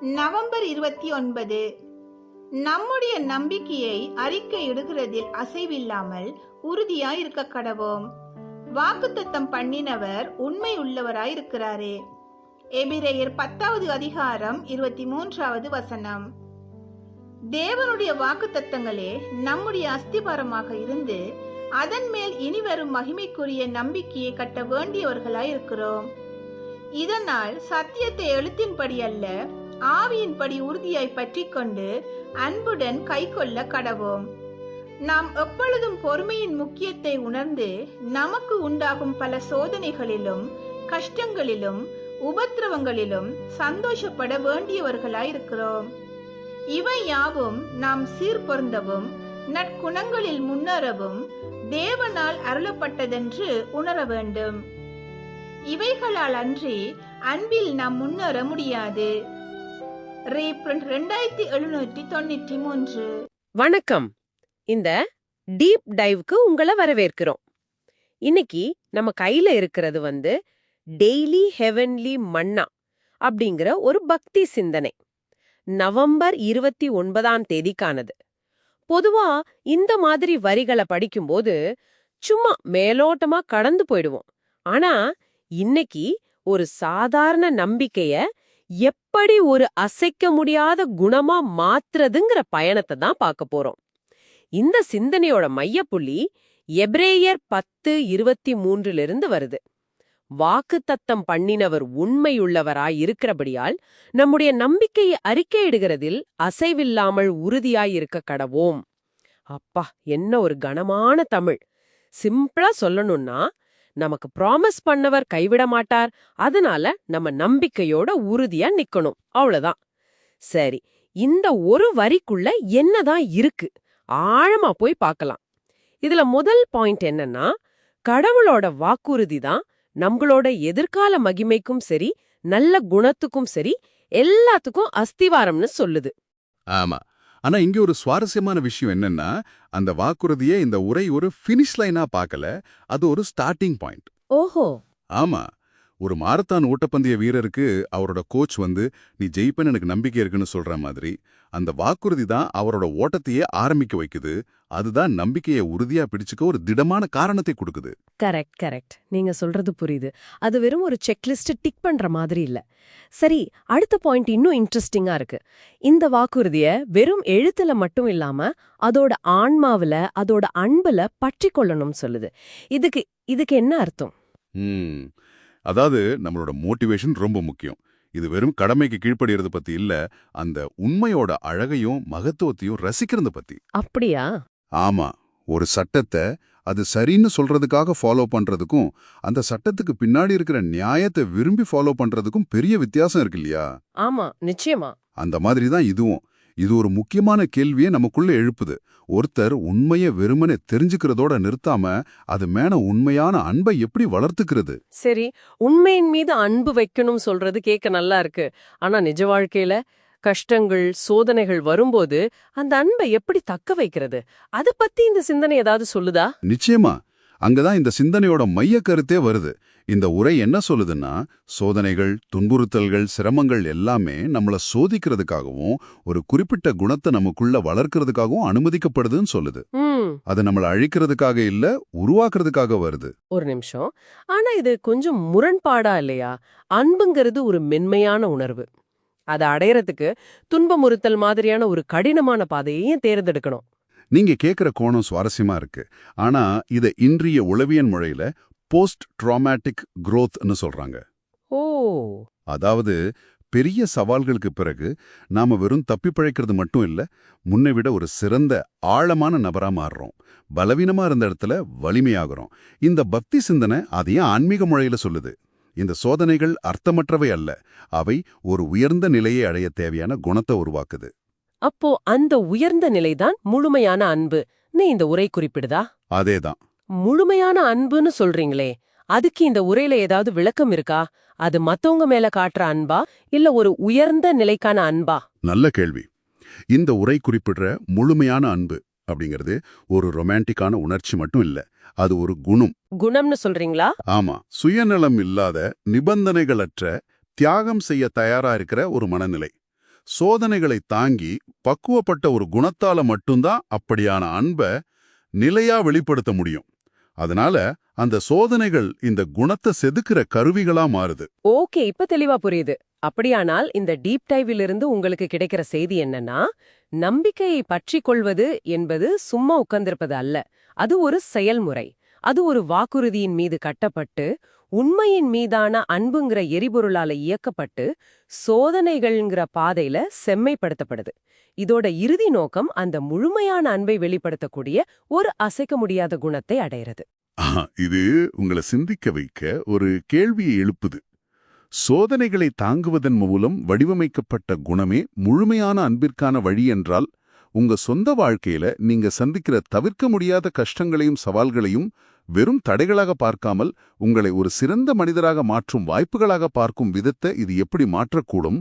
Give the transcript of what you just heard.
November இருபத்தி ஒன்பது. நம்முடைய நம்பிக்கையை அறிக்கையிடுகிறதில் அசைவில்லாமல் உறுதியாய் இருக்க கடவோம். வாக்குத்தத்தம் பண்ணினவர் உண்மை உள்ளவராய் இருக்கிறாரே எபிரேயர் பத்தாவது அதிகாரம் இருபத்தி மூன்றாவது வசனம். தேவனுடைய வாக்குத்தத்தங்களே நம்முடைய அஸ்திபாரமாக இருந்து அதன் மேல் இனிவரும் மகிமைக்குரிய நம்பிக்கையை கட்ட வேண்டியவர்களாய் இருக்கிறோம் இதனால் சத்தியத்தை எழுத்தின்படி அல்ல ஆவியின்படி உறுதியை பற்றி கொண்டு அன்புடன் கைக்கொள்ள கடவோம். நாம் எப்பொழுதும் பொறுமையின் முக்கியத்தை உணர்ந்து நமக்கு உண்டாகும் பல சோதனைகளிலும் கஷ்டங்களிலும் உபத்திரவங்களிலும் சந்தோஷப்பட வேண்டியவர்களாயிருக்கிறோம். இவை யாவும் நாம் சீர்பொருந்தவும் நற்குணங்களில் முன்னேறவும் தேவனால் அருளப்பட்டதென்று உணர வேண்டும். இவைகளால் அன்றி அன்பில் நாம் முன்னேற முடியாது. ரெண்டாயிரத்தி எழுநூற்றி தொண்ணூற்றி மூன்று. வணக்கம். இந்த டீப் டைவ்க்கு உங்களை வரவேற்கிறோம். இன்னைக்கு நம்ம கையில இருக்கிறது வந்து டெய்லி ஹெவன்லி மன்னா அப்படிங்கிற ஒரு பக்தி சிந்தனை. நவம்பர் இருபத்தி ஒன்பதாம் தேதிக்கானது. பொதுவா இந்த மாதிரி வரிகளை படிக்கும்போது சும்மா மேலோட்டமா கடந்து போயிடுவோம். ஆனா இன்னைக்கு ஒரு சாதாரண நம்பிக்கைய எப்படி ஒரு அசைக்க முடியாத குணமா மாத்துறதுங்கிற பயணத்தை தான் பார்க்க போறோம். இந்த சிந்தனையோட மையப்புள்ளி எப்ரேயர் பத்து இருபத்தி மூன்றிலிருந்து வருது. வாக்குத்தத்தம் பண்ணினவர் உண்மையுள்ளவராய் இருக்கிறபடியால் நம்முடைய நம்பிக்கையை அறிக்கையிடுகிறதில் அசைவில்லாமல் உறுதியாய் இருக்க கடவோம். அப்பா என்ன ஒரு கனமான தமிழ். சிம்பிளா சொல்லணும்னா நமக்கு ப்ராமிஸ் பண்ணவர் கைவிட மாட்டார். அதனால நம்ம நம்பிக்கையோட உறுதியா நிக்கணும். அவ்வளவுதான். சரி இந்த ஒரு வரிக்குள்ள என்னதான் இருக்கு? ஆழமா போய் பார்க்கலாம். இதுல முதல் பாயிண்ட் என்னன்னா கடவுளோட வாக்குறுதி தான் நம்மளோட எதிர்கால மகிமைக்கும் சரி நல்ல குணத்துக்கும் சரி எல்லாத்துக்கும் அஸ்திவாரம்னு சொல்லுது. ஆமா. ஆனா இங்க ஒரு சுவாரஸ்யமான விஷயம் என்னன்னா அந்த வாக்குறுதியே இந்த உரை ஒரு ஃபினிஷ் லைனா பார்க்கல. அது ஒரு ஸ்டார்டிங் பாயிண்ட் ஓஹோ. ஆமா. ஒரு மாரத்தான் ஓட்டப்பந்தய வீரருக்கு அவரோட கோச் வந்து நீ ஜெயிப்பேன்னு எனக்கு நம்பிக்கை இருக்குன்னு சொல்ற மாதிரி அந்த வாக்குறுதி தான் அவரோட ஓட்டத்தையே ஆரம்பிக்க வைக்குது. அதுதான் நம்பிக்கையை உறுதியா பிடிச்சுக்க ஒரு திடமான காரணத்தை கொடுக்குது. Correct correct. நீங்க சொல்றது புரியுது. அது வெறும் ஒரு செக்லிஸ்ட் டிக் பண்ற மாதிரி இல்ல. சரி அடுத்த பாயிண்ட் இன்னும் இன்ட்ரெஸ்டிங்கா இருக்கு. இந்த வாக்குறுதிய வெறும் எழுத்துல மட்டும் இல்லாம அதோட ஆன்மாவுல அதோட அன்புல பற்றி கொள்ளணும்னு சொல்லுது. இதுக்கு இதுக்கு என்ன அர்த்தம்? ம். அதாவது நம்மளோட மோட்டிவேஷன் ரொம்ப முக்கியம். இது வெறும் கடமைக்கு கீழ்ப்படியறது பத்தி இல்ல அந்த உண்மையோட அழகையும் மகத்துவத்தையும் ரசிக்கிறது பத்தி. அப்படியா? ஆமா. ஒரு சட்டத்தை அது சரின்னு சொல்றதுக்காக ஃபாலோ பண்றதுக்கும் அந்த சட்டத்துக்கு பின்னாடி இருக்கிற நியாயத்தை விரும்பி ஃபாலோ பண்றதுக்கும் பெரிய வித்தியாசம் இருக்கு இல்லையா? ஆமா நிச்சயமா. அந்த மாதிரி தான் இதுவும். இது ஒரு முக்கியமான கேள்வியை நமக்குள்ள எழுப்புது. ஒருத்தர் உண்மைய வெறுமனே தெரிஞ்சுக்கிறதோட நிறுத்தாம அது மேல உண்மையான அன்பை எப்படி வளர்த்துக்கிறது? சரி உண்மையின் மீது அன்பு வைக்கணும் சொல்றது கேட்க நல்லா இருக்கு. ஆனா நிஜ வாழ்க்கையில கஷ்டங்கள் சோதனைகள் வரும்போது அந்த அன்பை எப்படி தக்க வைக்கிறது? அத பத்தி இந்த சிந்தனை ஏதாவது சொல்லுதா? நிச்சயமா. அங்கதான் இந்த சிந்தனையோட மைய கருத்தே வருது. இந்த உரை என்ன சொல்லுதுன்னா சோதனைகள் துன்புறுத்தல்கள் சிரமங்கள் எல்லாமே நம்மள சோதிக்கிறதுக்காகவும் ஒரு குறிப்பிட்ட குணத்தை நமக்குள்ள வளர்க்கறதுக்காகவும் அனுமதிக்கப்படுதுன்னு சொல்லுது. அது நம்மள அழிக்கிறதுக்காக இல்ல உருவாக்குறதுக்காக வருது. ஒரு நிமிஷம். ஆனா இது கொஞ்சம் முரண்பாடா இல்லையா? அன்புங்கிறது ஒரு மென்மையான உணர்வு. அதை அடையறதுக்கு துன்பமுறுத்தல் மாதிரியான ஒரு கடினமான பாதையையும் தேர்ந்தெடுக்கணும். நீங்க கேக்குற கோணம் சுவாரஸ்யமா இருக்கு. ஆனா இத இன்றைய உளவியல் முறையில போஸ்ட் ட்ராமேட்டிக் ன்னு சொல்றாங்க. ஓ! அதாவது பெரிய சவால்களுக்கு பிறகு நாம வெறும் தப்பி பிழைக்கிறது மட்டும் இல்ல முன்னை விட ஒரு சிறந்த ஆழமான நபரா மாறுறோம். பலவீனமா இருந்த இடத்துல வலிமையாகிறோம். இந்த பக்தி சிந்தனை அதையும் ஆன்மீக முறையில சொல்லுது. இந்த சோதனைகள் அர்த்தமற்றவை அல்ல அவை ஒரு உயர்ந்த நிலையை அடைய தேவையான குணத்தை உருவாக்குது. அப்போ அந்த உயர்ந்த நிலைதான் முழுமையான அன்புன்னு இந்த உரை குறிப்பிடுதா? அதேதான். முழுமையான அன்புன்னு சொல்றீங்களே அதுக்கு இந்த உரையில ஏதாவது விளக்கம் இருக்கா? அது மத்தவங்க மேல காட்டுற அன்பா இல்ல ஒரு உயர்ந்த நிலைக்கான அன்பா? நல்ல கேள்வி. இந்த உரை குறிப்பிடுற முழுமையான அன்பு அப்படிங்கிறது ஒரு ரொமான்டிக்கான உணர்ச்சி மட்டும் இல்ல அது ஒரு குணம். குணம்னு சொல்றீங்களா? ஆமா சுயநலம் இல்லாத நிபந்தனைகளற்ற தியாகம் செய்ய தயாரா இருக்கிற ஒரு மனநிலை. சோதனைகளை தாங்கி பக்குவப்பட்ட ஒரு குணத்தால மட்டும்தான் அப்படியான அன்பை நிலையா வெளிப்படுத்த முடியும். அதனால அந்த சோதனைகள் இந்த குணத்தை செதுக்கிற கருவிகளா மாறுது. ஓகே இப்ப தெளிவா புரியுது. அப்படியானால் இந்த டீப் டைவிலிருந்து உங்களுக்கு கிடைக்கிற செய்தி என்னன்னா நம்பிக்கையை பற்றி கொள்வது என்பது சும்மா உட்கார்ந்திருப்பது அல்ல. அது ஒரு செயல்முறை. அது ஒரு வாக்குறுதியின் மீது கட்டப்பட்டு உண்மையின் மீதான அன்புங்கிற எரிபொருளால இயக்கப்பட்டு சோதனைகள்ங்கிற பாதையில செம்மைப்படுத்தப்படுது. இதோட இறுதி நோக்கம் அந்த முழுமையான அன்பை வெளிப்படுத்தக்கூடிய ஒரு அசைக்க முடியாத குணத்தை அடையிறது. இது உங்களை சிந்திக்க வைக்க ஒரு கேள்வியை எழுப்புது. சோதனைகளை தாங்குவதன் மூலம் வடிவமைக்கப்பட்ட குணமே முழுமையான அன்பிற்கான வழி என்றால் உங்க சொந்த வாழ்க்கையில நீங்க சந்திக்கிற தவிர்க்க முடியாத கஷ்டங்களையும் சவால்களையும் வெறும் தடைகளாக பார்க்காமல் உங்களை ஒரு சிறந்த மனிதராக மாற்றும் வாய்ப்புகளாக பார்க்கும் விதத்தை இது எப்படி மாற்றக்கூடும்?